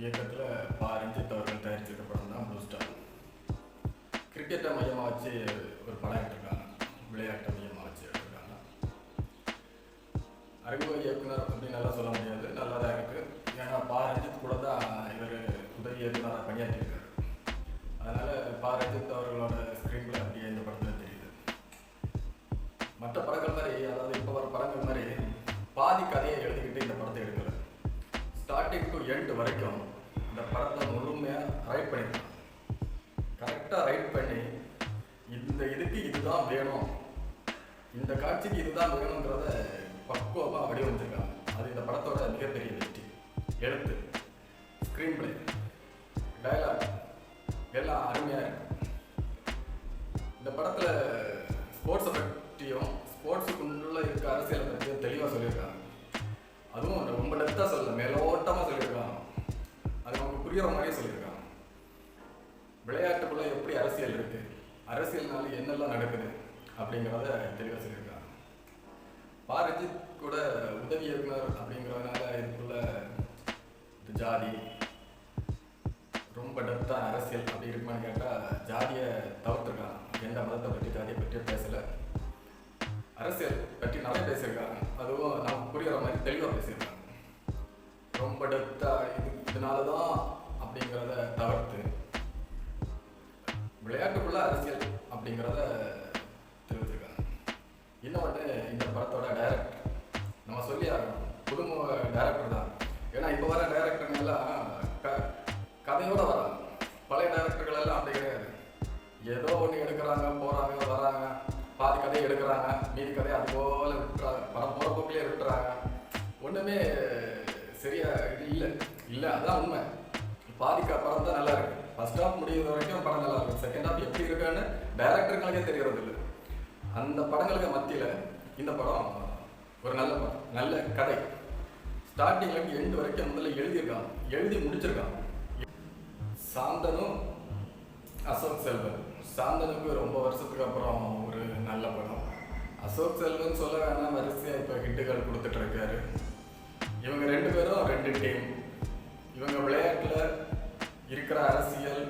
இயக்கத்தில் பா ரஞ்சித் அவர்கள் தயாரிச்சிருக்க படம் தான் ப்ளூ ஸ்டார் கிரிக்கெட்டை மையமாக வச்சு ஒரு படம் எடுத்திருக்காங்க. விளையாட்டை மையமாக வச்சு எடுத்திருக்காங்க. அறிமுக இயக்குனர் அப்படின்னு நல்லா சொல்ல முடியாது. நல்லா தான் இருக்குது ஏன்னா பா ரஞ்சித் கூட தான் இவர் உதவி இயக்குனராக பணியாற்றிருக்காரு அதனால் பா ரஞ்சித் அவர்களோட ஸ்க்ரீன் அப்படியே இந்த படத்தில் தெரியுது. மற்ற படங்கள் மாதிரி அதாவது இப்போ வர படங்கள் மாதிரி பாதி கதையை எழுதி எண்ட் வரைக்கும் இந்த படத்தை முழுமையாக ரைட் பண்ணியிருக்கான் கரெக்டாக ரைட் பண்ணி இந்த இதுக்கு இதுதான் வேணும். இந்த காட்சிக்கு இதுதான் வேணுங்கிறத பக்குவமாக வடிவமைச்சிருக்காங்க. அது இந்த படத்தோட மிகப்பெரிய வெற்றி. எழுத்து ஸ்க்ரீன் பிளே டயலாக் எல்லாம் அருமையாக இருக்கும் இந்த படத்தில் ஸ்போர்ட்ஸை பற்றியும் ஸ்போர்ட்ஸுக்குள்ளே இருக்க அரசியலை பற்றியும் தெளிவாக சொல்லியிருக்காங்க. அதுவும் ரொம்ப டெப்த்தாக சொல்லலை மேலோ புரியுற மாதிரியே சொல்லியிருக்காங்க. விளையாட்டுக்குள்ள எப்படி அரசியல் இருக்கு? அரசியல்னால என்னெல்லாம் நடக்குது? அப்படிங்கிறத தெளிவாக சொல்லியிருக்காங்க. பாரஜித் கூட உதவி இயக்குனர் அப்படிங்கிறதுனால இதுக்குள்ள இந்த ஜாதி. ரொம்ப டெப்த்தாக அரசியல் அப்படி இருக்குமான்னு கேட்டால் ஜாதியை தவிர்த்துருக்காங்க. எந்த மதத்தை பற்றி ஜாதியை பற்றியும் பேசலை. அரசியல் பற்றி நிறைய பேசியிருக்காங்க. அதுவும் நமக்கு புரியுற மாதிரி தெளிவாக பேசியிருக்காங்க. ரொம்ப டெப்த்தாக இது இதனால தான் அப்படிங்கிறத தவிர்த்து விளையாட்டுக்குள்ள அரசியல் அப்படிங்கிறத தெரிவிச்சிருக்காங்க இன்னொன்று இந்த படத்தோட டைரக்டர் நம்ம சொல்லி புதுமுக டைரக்டர் தான். ஏன்னா இப்போ வர டைரக்டருங்க எல்லாம் க கதையோட வராங்க. பழைய டைரக்டர்கள் எல்லாம் அப்படி கிடையாது. ஏதோ ஒன்று எடுக்கிறாங்க போகிறாங்க வராங்க. பாதி கதையை எடுக்கிறாங்க. மீதி கதையை அது போல விட்டுறாங்க படம் போகிற போக்கிலே விட்டுறாங்க. ஒன்றுமே சரியா இது இல்லை. இல்லை அதுதான் உண்மை. பாதிக்க படம் தான் நல்லா இருக்கு. ஃபர்ஸ்ட் ஹாஃப் முடிகிற வரைக்கும் படம் நல்லா இருக்கும் செகண்ட் ஹாஃப் எப்படி இருக்குன்னு டைரக்டருங்களுக்கே தெரியறது இல்லை அந்த படங்களுக்கு மத்தியில் இந்த படம் ஒரு நல்ல படம் நல்ல கதை. ஸ்டார்டிங்லேருந்து எண்டு வரைக்கும் முதல்ல எழுதியிருக்கான். எழுதி முடிச்சிருக்கான். சாந்தனும் அசோக் செல்வன். சாந்தனுக்கு ரொம்ப வருஷத்துக்கு அப்புறம் ஒரு நல்ல படம். அசோக் செல்வன் சொல்ல வேணாம் வரிசையாக இப்போ ஹிட்டுகள் கொடுத்துட்டு இருக்காரு. இவங்க ரெண்டு பேரும் ரெண்டு டீம் இருக்கிற அரசியல்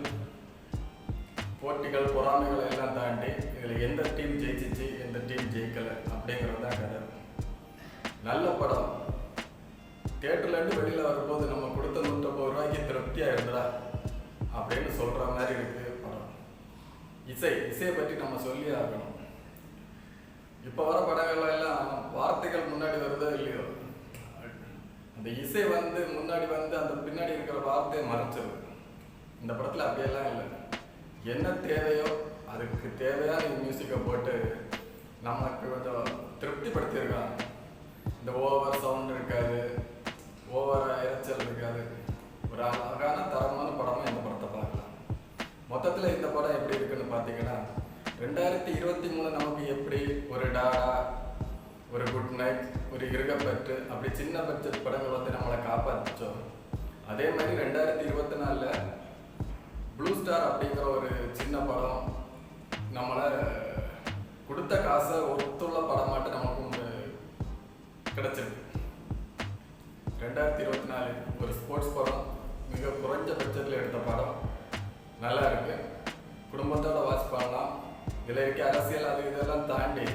போட்டிகள் பொறாமைகளை எல்லாம் தாண்டி இதில் எந்த டீம் ஜெயிச்சிச்சு எந்த டீம் ஜெயிக்கலை அப்படிங்கிறது தான் கதை. நல்ல படம். தேட்டர்லேருந்து வெளியில் வரும்போது நம்ம கொடுத்த நூற்றம்பது ரூபாய்க்கு திருப்தியாக இருந்ததா அப்படின்னு சொல்கிற மாதிரி இருக்குது படம். இசை இசையை பற்றி நம்ம சொல்லி ஆகணும். இப்போ வர படங்கள்ல எல்லாம் வார்த்தைகள் முன்னாடி வருதோ இல்லையோ? அந்த இசை வந்து முன்னாடி வந்து அந்த பின்னாடி இருக்கிற வார்த்தையை மறைச்சிருது இந்த படத்தில் அப்படியெல்லாம் இல்லை. என்ன தேவையோ அதுக்கு தேவையான மியூசிக்கை போட்டு நமக்கு கொஞ்சம் திருப்திப்படுத்தியிருக்காங்க. இந்த ஓவர் சவுண்ட் இருக்காது ஓவர் இறைச்சல் இருக்காது. ஒரு அழகான தரமான படமாக இந்த படத்தை பார்க்கலாம். மொத்தத்தில் இந்த படம் எப்படி இருக்குன்னு பார்த்தீங்கன்னா ரெண்டாயிரத்தி இருபத்தி மூணு நமக்கு எப்படி ஒரு டாடா ஒரு குட் நைட் ஒரு இருகப்பட்டு அப்படி சின்ன பட்ஜெட் படங்கள் வந்து நம்மளை காப்பாற்றிச்சோம் அதே மாதிரி ரெண்டாயிரத்தி இருபத்தி கிடைச்சது ரெண்டாயிரத்தி இருபத்தி நாலு ஒரு ஸ்போர்ட்ஸ் படம் மிக குறைஞ்ச பட்ஜெட்டில் எடுத்த படம். நல்லா இருக்கு. குடும்பத்தோட வாட்ச் பண்ணலாம். இதில் இருக்க அரசியல் அது இதெல்லாம் தாண்டி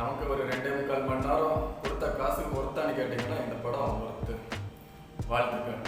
நமக்கு ஒரு ரெண்டே முக்கால் மணி நேரம் கொடுத்த காசுக்கு ஒருத்தான்னு கேட்டிங்கன்னா இந்த படம் ஒருத்து வாழ்த்துக்கள்.